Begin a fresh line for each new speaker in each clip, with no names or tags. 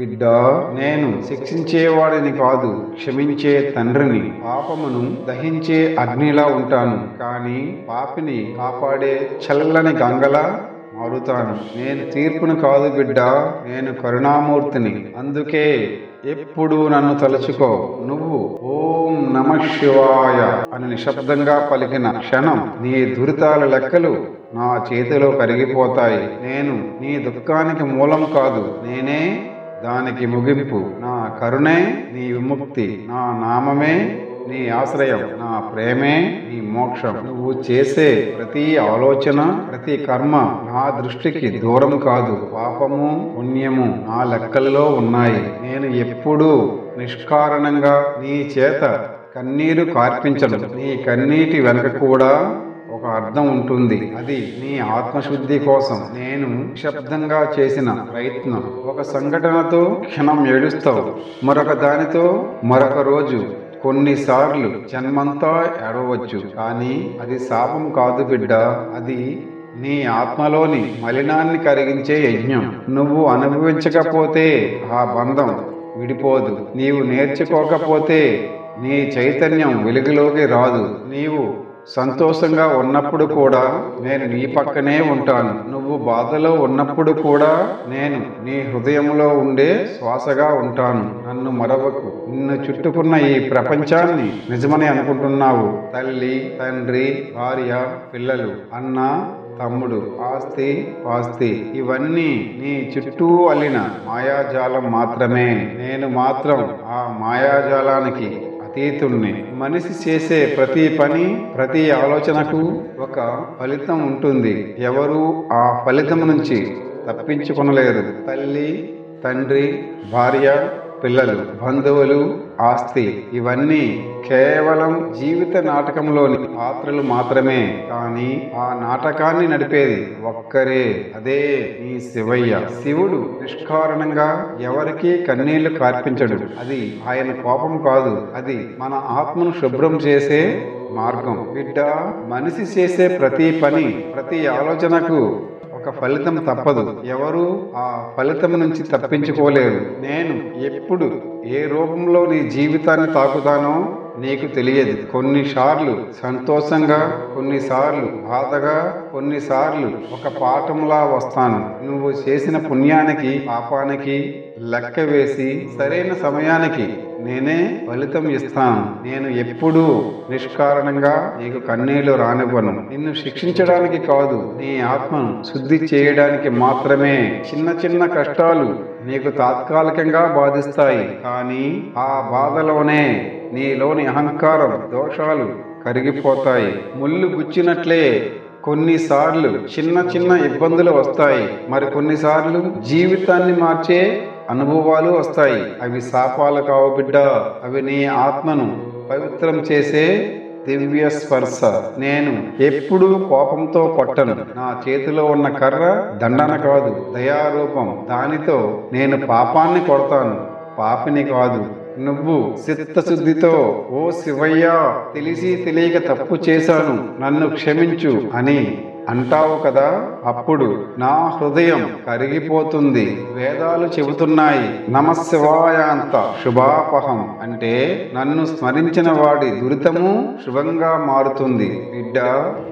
బిడ్డా నేను శిక్షించేవాడిని కాదు క్షమించే తండ్రిని. పాపమును దహించే అగ్నిలా ఉంటాను కానీ పాపిని కాపాడే చల్లని గంగలా మారుతాను. నేను తీర్పును కాదు బిడ్డ నేను కరుణామూర్తిని. అందుకే ఎప్పుడు నన్ను తలుచుకో. నువ్వు ఓం నమ శివాయ అని నిశ్శబ్దంగా పలికిన క్షణం నీ దురితాల లెక్కలు నా చేతిలో కరిగిపోతాయి. నేను నీ దుఃఖానికి మూలం కాదు. నేనే దానికి ముగింపు. నా కరుణే నీ విముక్తి. నా నామమే నీ ఆశ్రయం. నా ప్రేమే నీ మోక్షం. నువ్వు చేసే ప్రతి ఆలోచన ప్రతి కర్మ నా దృష్టికి దూరం కాదు. పాపము పుణ్యము నా లెక్కల్లో ఉన్నాయి. నేను ఎప్పుడూ నిష్కారణంగా నీ చేత కన్నీరు కార్పించను. నీ కన్నీటి వెనక కూడా అర్థం ఉంటుంది. అది నీ ఆత్మశుద్ధి కోసం. నేను శబ్దంగా చేసిన ప్రయత్నం. ఒక సంఘటనతో క్షణం ఏడుస్తావు. మరొక దానితో మరొక రోజు కొన్నిసార్లు జన్మంతా ఏడవచ్చు. కానీ అది శాపం కాదు బిడ్డ. అది నీ ఆత్మలోని మలినాన్ని కరిగించే యజ్ఞం. నువ్వు అనుభవించకపోతే ఆ బంధం విడిపోదు. నీవు నేర్చుకోకపోతే నీ చైతన్యం వెలుగులోకి రాదు. నీవు సంతోషంగా ఉన్నప్పుడు కూడా నేను నీ పక్కనే ఉంటాను. నువ్వు బాధలో ఉన్నప్పుడు కూడా నేను నీ హృదయంలో ఉండే శ్వాసగా ఉంటాను. నన్ను మరవకు. నిన్ను చుట్టుకున్న ఈ ప్రపంచాన్ని నిజమని అనుకుంటున్నావు. తల్లి తండ్రి భార్య పిల్లలు అన్న తమ్ముడు ఆస్తి పాస్తి ఇవన్నీ నీ చుట్టూ అల్లిన మాయాజాలం మాత్రమే. నేను మాత్రం ఆ మాయాజాలానికి అతీతుణ్ణి. మనిషి చేసే ప్రతి పని ప్రతి ఆలోచనకు ఒక ఫలితం ఉంటుంది. ఎవరు ఆ ఫలితం నుంచి తప్పించుకొనలేరు తల్లి తండ్రి భార్య పిల్లలు బంధువులు ఆస్తి ఇవన్నీ కేవలం జీవిత నాటకంలోని పాత్రలు మాత్రమే. కానీ ఆ నాటకాన్ని నడిపేది ఒక్కరే. అదే ఈ శివయ్య. శివుడు నిష్కారణంగా ఎవరికీ కన్నీళ్ళు కార్పించడు. అది ఆయన కోపం కాదు. అది మన ఆత్మను శుభ్రం చేసే మార్గం. బిడ్డ మనిషి చేసే ప్రతి పని ప్రతి ఆలోచనకు ఒక ఫలితం తప్పదు. ఎవరు ఆ ఫలితం నుంచి తప్పించుకోలేరు నేను ఎప్పుడు ఏ రూపంలో నీ జీవితాన్ని తాకుతానో నీకు తెలియదు. కొన్నిసార్లు సంతోషంగా కొన్నిసార్లు బాధగా కొన్నిసార్లు ఒక పాఠంలా వస్తాను. నువ్వు చేసిన పుణ్యానికి పాపానికి లెక్క వేసి సరైన సమయానికి నేనే ఫలితం ఇస్తాను. నేను ఎప్పుడూ నిష్కారణంగా నీకు కన్నీళ్ళు రానివ్వను. నిన్ను శిక్షించడానికి కాదు నీ ఆత్మను శుద్ధి చేయడానికి మాత్రమే. చిన్న చిన్న కష్టాలు నీకు తాత్కాలికంగా బాధిస్తాయి. కానీ ఆ బాధలోనే నీలోని అహంకారం దోషాలు కరిగిపోతాయి. ముళ్ళు గుచ్చినట్లే కొన్నిసార్లు చిన్న చిన్న ఇబ్బందులు వస్తాయి. మరి కొన్నిసార్లు జీవితాన్ని మార్చే అనుభవాలు వస్తాయి. అవి శాపాలు కావు బిడ్డ. అవి నీ ఆత్మను పవిత్రం చేసే దివ్య స్పర్శ. నేను ఎప్పుడూ కోపంతో కొట్టను నా చేతిలో ఉన్న కర్ర దండన కాదు దయారూపం. దానితో నేను పాపాన్ని కొడతాను. పాపిని కాదు నువ్వు చిత్తశుద్ధితో ఓ శివయ్య తెలిసి తెలియక తప్పు చేశాను నన్ను క్షమించు అని అంటావు కదా అప్పుడు నా హృదయం కరిగిపోతుంది. వేదాలు చెబుతున్నాయి నమశివాయ అంత శుభాపహం అంటే నన్ను స్మరించిన వాడి దురితము శుభంగా మారుతుంది. బిడ్డ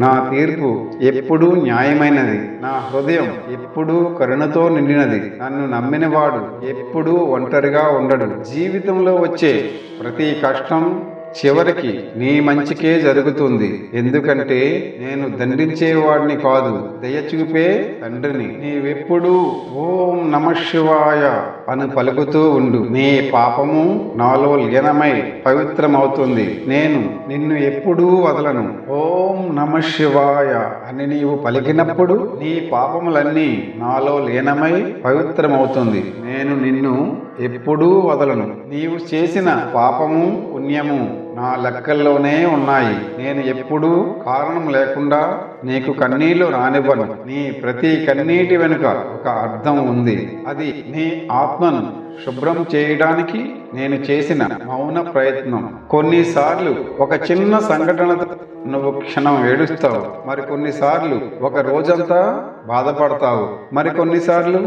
నా తీర్పు ఎప్పుడూ న్యాయమైనది. నా హృదయం ఎప్పుడూ కరుణతో నిండినది. నన్ను నమ్మినవాడు ఎప్పుడూ ఒంటరిగా ఉండడు. జీవితంలో వచ్చే ప్రతి కష్టం చివరికి నీ మంచికే జరుగుతుంది. ఎందుకంటే నేను దండించేవాడిని కాదు. దయ చూపే తండ్రిని నీవెప్పుడు ఓం నమ శివాయ. అని పలుకుతూ ఉండు. నీ పాపము నాలో లీనమై పవిత్రమవుతుంది. నేను నిన్ను ఎప్పుడూ వదలను. ఓం నమ శివాయ అని నీవు పలికినప్పుడు నీ పాపములన్నీ నాలో లీనమై పవిత్రమవుతుంది. నేను నిన్ను ఎప్పుడూ వదలను. నీవు చేసిన పాపము పుణ్యము నా లెక్కల్లోనే ఉన్నాయి. నేను ఎప్పుడూ కారణం లేకుండా నీకు కన్నీళ్ళు రానివ్వను. నీ ప్రతి కన్నీటి వెనుక ఒక అర్థం ఉంది. అది నీ ఆత్మను శుభ్రం చేయడానికి నేను చేసిన మౌన ప్రయత్నం. కొన్నిసార్లు ఒక చిన్న సంఘటనతో నువ్వు క్షణం ఏడుస్తావు. మరి కొన్నిసార్లు ఒక రోజంతా బాధపడతావు. మరి కొన్నిసార్లు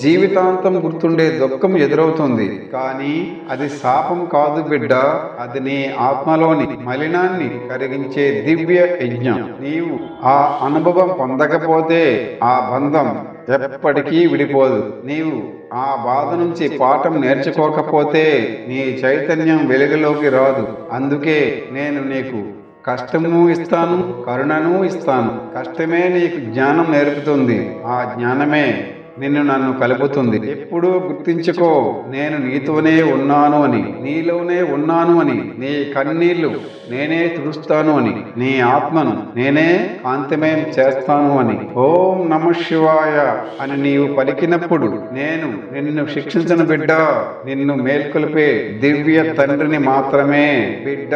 జీవితాంతం గుర్తుండే దుఃఖం ఎదురవుతుంది. కానీ అది శాపం కాదు బిడ్డ. అది నీ ఆత్మలోని మలినాన్ని కరిగించే దివ్య యజ్ఞం. నీవు ఆ అనుభవం పొందకపోతే ఆ బంధం ఎప్పటికీ విడిపోదు. నీవు ఆ బాధ నుంచి పాఠం నేర్చుకోకపోతే నీ చైతన్యం వెలుగులోకి రాదు. అందుకే నేను నీకు కష్టము ఇస్తాను కరుణను ఇస్తాను. కష్టమే నీకు జ్ఞానం నేర్పుతుంది. ఆ జ్ఞానమే నిన్ను నన్ను కలుపుతుంది. ఎప్పుడూ గుర్తించుకో నేను నీతోనే ఉన్నాను అని నీలోనే ఉన్నాను అని నీ కన్నీళ్ళు నేనే తుడుస్తాను అని నీ ఆత్మను నేనే కాంతిమయం చేస్తాను అని. ఓం నమ శివాయ అని నీవు పలికినప్పుడు నేను నిన్ను శిక్షించను బిడ్డ నిన్ను మేల్కొల్పే దివ్య తండ్రిని మాత్రమే బిడ్డ.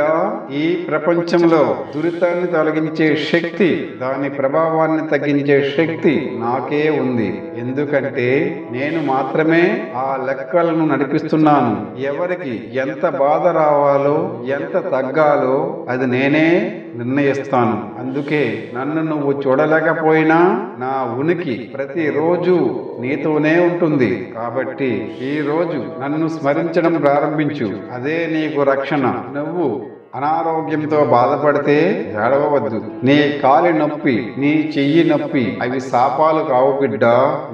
ఈ ప్రపంచంలో దురితాన్ని తొలగించే శక్తి దాని ప్రభావాన్ని తగ్గించే శక్తి నాకే ఉంది. ఎందుకు? ఎందుకంటే నేను మాత్రమే ఆ లెక్కలను నడిపిస్తున్నాను. ఎవరికి ఎంత బాధ రావాలో ఎంత తగ్గాలో అది నేనే నిర్ణయిస్తాను. అందుకే నన్ను నువ్వు చూడలేకపోయినా నా ఉనికి ప్రతిరోజు నీతోనే ఉంటుంది. కాబట్టి ఈ రోజు నన్ను స్మరించడం ప్రారంభించు. అదే నీకు రక్షణ. నువ్వు అనారోగ్యంతో బాధపడితే ఏడవవద్దు. నీ కాలి నొప్పి నీ చెయ్యి నొప్పి అవి శాపాలు కావు బిడ్డ.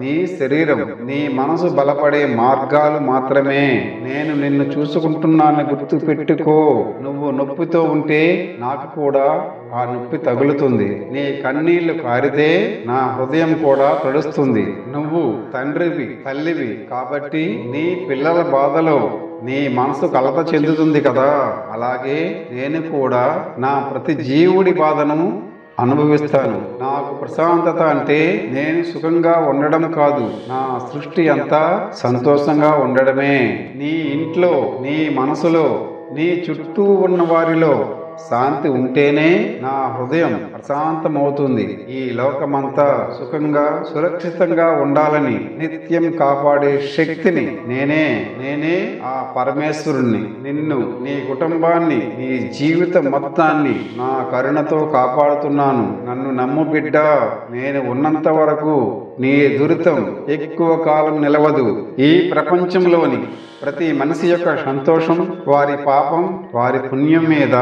నీ శరీరం నీ మనసు బలపడే మార్గాలు మాత్రమే. నేను నిన్ను చూసుకుంటున్నాను గుర్తు పెట్టుకో నువ్వు నొప్పితో ఉంటే నాకు కూడా ఆ నొప్పి తగులుతుంది. నీ కన్నీళ్ళు కారితే నా హృదయం కూడా తడుస్తుంది. నువ్వు తండ్రివి తల్లివి కాబట్టి నీ పిల్లల బాధలో నీ మనసు కలత చెందుతుంది కదా. అలాగే నేను కూడా నా ప్రతి జీవుడి బాధను అనుభవిస్తాను. నాకు ప్రశాంతత అంటే నేను సుఖంగా ఉండడం కాదు నా సృష్టి అంతా సంతోషంగా ఉండడమే. నీ ఇంట్లో నీ మనసులో నీ చుట్టూ ఉన్న వారిలో శాంతి ఉంటేనే నా హృదయం ప్రశాంతమవుతుంది. ఈ లోకమంతా సుఖంగా సురక్షితంగా ఉండాలని నిత్యం కాపాడే శక్తిని నేనే నేనే ఆ పరమేశ్వరుణ్ణి. నిన్ను నీ కుటుంబాన్ని నీ జీవిత మొత్తాన్ని నా కరుణతో కాపాడుతున్నాను. నన్ను నమ్ము బిడ్డ నేను ఉన్నంత వరకు నీ దురితం ఎక్కువ కాలం నిలవదు. ఈ ప్రపంచంలోని ప్రతి మనిషి యొక్క సంతోషం వారి పాపం వారి పుణ్యం మీద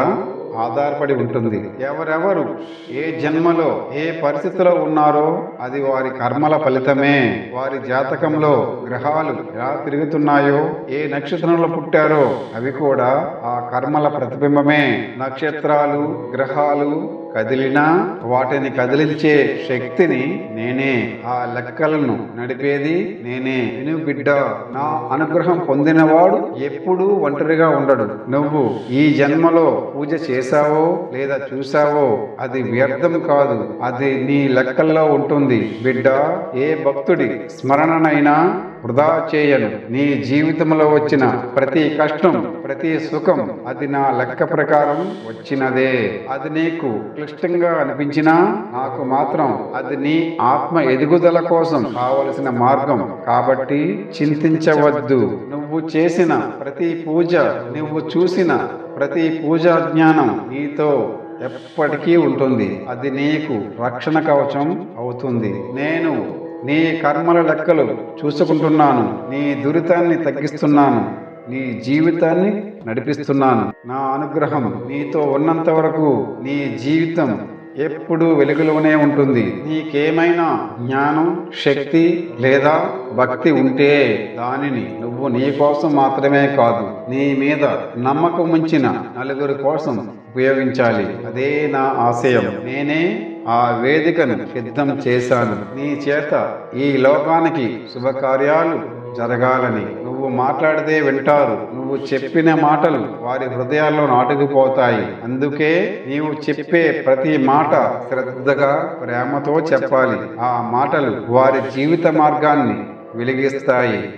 ఆధారపడి ఉంటుంది. ఎవరెవరు ఏ జన్మలో ఏ పరిస్థితిలో ఉన్నారో అది వారి కర్మల ఫలితమే. వారి జాతకంలో గ్రహాలు ఎలా తిరుగుతున్నాయో ఏ నక్షత్రంలో పుట్టారో అవి కూడా ఆ కర్మల ప్రతిబింబమే. నక్షత్రాలు గ్రహాలు కదిలినా వాటిని కదిలించే శక్తిని నేనే. ఆ లెక్కలను నడిపేది నేనే. నువ్వు బిడ్డ నా అనుగ్రహం పొందినవాడు ఎప్పుడూ ఒంటరిగా ఉండడు. నువ్వు ఈ జన్మలో పూజ చేశావో లేదా చూసావో అది వ్యర్థం కాదు. అది నీ లెక్కల్లో ఉంటుంది. బిడ్డ ఏ భక్తుడి స్మరణనైనా వృధా చేయను. నీ జీవితంలో వచ్చిన ప్రతి కష్టం ప్రతి సుఖం అది నా లెక్క ప్రకారం వచ్చినదే. అది నీకు క్లిష్టంగా అనిపించినా నాకు మాత్రం అది నీ ఆత్మ ఎదుగుదల కోసం కావలసిన మార్గం. కాబట్టి చింతించవద్దు. నువ్వు చేసిన ప్రతి పూజ నువ్వు చూసిన ప్రతి పూజా జ్ఞానం నీతో ఎప్పటికీ ఉంటుంది. అది నీకు రక్షణ కవచం అవుతుంది. నేను నీ కర్మల లెక్కలు చూసుకుంటున్నాను. నీ దురితాన్ని తగ్గిస్తున్నాను. నీ జీవితాన్ని నడిపిస్తున్నాను. నా అనుగ్రహం నీతో ఉన్నంత వరకు నీ జీవితం ఎప్పుడూ వెలుగులోనే ఉంటుంది. నీకేమైనా జ్ఞానం శక్తి లేదా భక్తి ఉంటే దానిని నువ్వు నీ కోసం మాత్రమే కాదు నీ మీద నమ్మకం ఉంచిన నలుగురి కోసం ఉపయోగించాలి. అదే నా ఆశయం. నేనే ఆ వేదికను సిద్ధం చేశాను. నీ చేత ఈ లోకానికి శుభకార్యాలు జరగాలని నువ్వు మాట్లాడితే వింటారు. నువ్వు చెప్పిన మాటలు వారి హృదయాల్లో నాటుకుపోతాయి. అందుకే నీవు చెప్పే ప్రతి మాట శ్రద్ధగా ప్రేమతో చెప్పాలి. ఆ మాటలు వారి జీవిత మార్గాన్ని వెలిగిస్తాయి.